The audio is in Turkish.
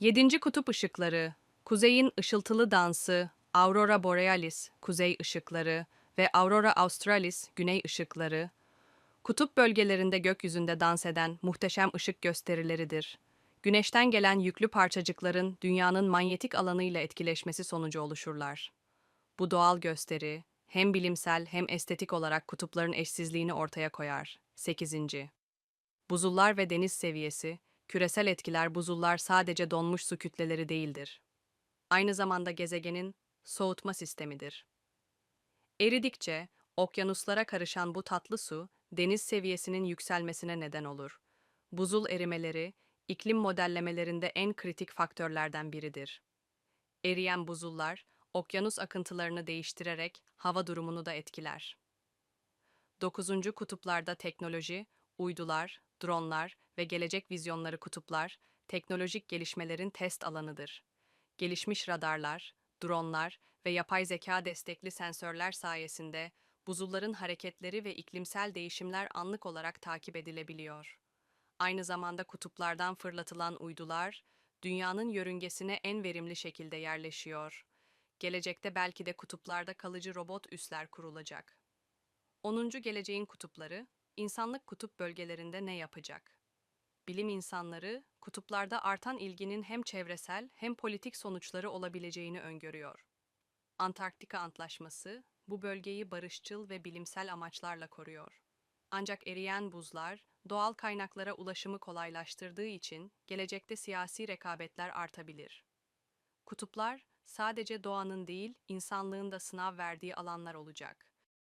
Yedinci kutup ışıkları, kuzeyin ışıltılı dansı, Aurora Borealis, kuzey ışıkları ve Aurora Australis, güney ışıkları, kutup bölgelerinde gökyüzünde dans eden muhteşem ışık gösterileridir. Güneşten gelen yüklü parçacıkların dünyanın manyetik alanıyla etkileşmesi sonucu oluşurlar. Bu doğal gösteri hem bilimsel hem estetik olarak kutupların eşsizliğini ortaya koyar. 8. Buzullar ve deniz seviyesi, küresel etkiler buzullar sadece donmuş su kütleleri değildir. Aynı zamanda gezegenin soğutma sistemidir. Eridikçe okyanuslara karışan bu tatlı su deniz seviyesinin yükselmesine neden olur. Buzul erimeleri iklim modellemelerinde en kritik faktörlerden biridir. Eriyen buzullar okyanus akıntılarını değiştirerek hava durumunu da etkiler. 9. kutuplarda teknoloji, uydular, dronlar ve gelecek vizyonları kutuplar, teknolojik gelişmelerin test alanıdır. Gelişmiş radarlar, dronlar ve yapay zeka destekli sensörler sayesinde buzulların hareketleri ve iklimsel değişimler anlık olarak takip edilebiliyor. Aynı zamanda kutuplardan fırlatılan uydular, dünyanın yörüngesine en verimli şekilde yerleşiyor. Gelecekte belki de kutuplarda kalıcı robot üsler kurulacak. 10. Geleceğin kutupları, insanlık kutup bölgelerinde ne yapacak? Bilim insanları, kutuplarda artan ilginin hem çevresel hem politik sonuçları olabileceğini öngörüyor. Antarktika Antlaşması, bu bölgeyi barışçıl ve bilimsel amaçlarla koruyor. Ancak eriyen buzlar, doğal kaynaklara ulaşımı kolaylaştırdığı için gelecekte siyasi rekabetler artabilir. Kutuplar, sadece doğanın değil, insanlığın da sınav verdiği alanlar olacak.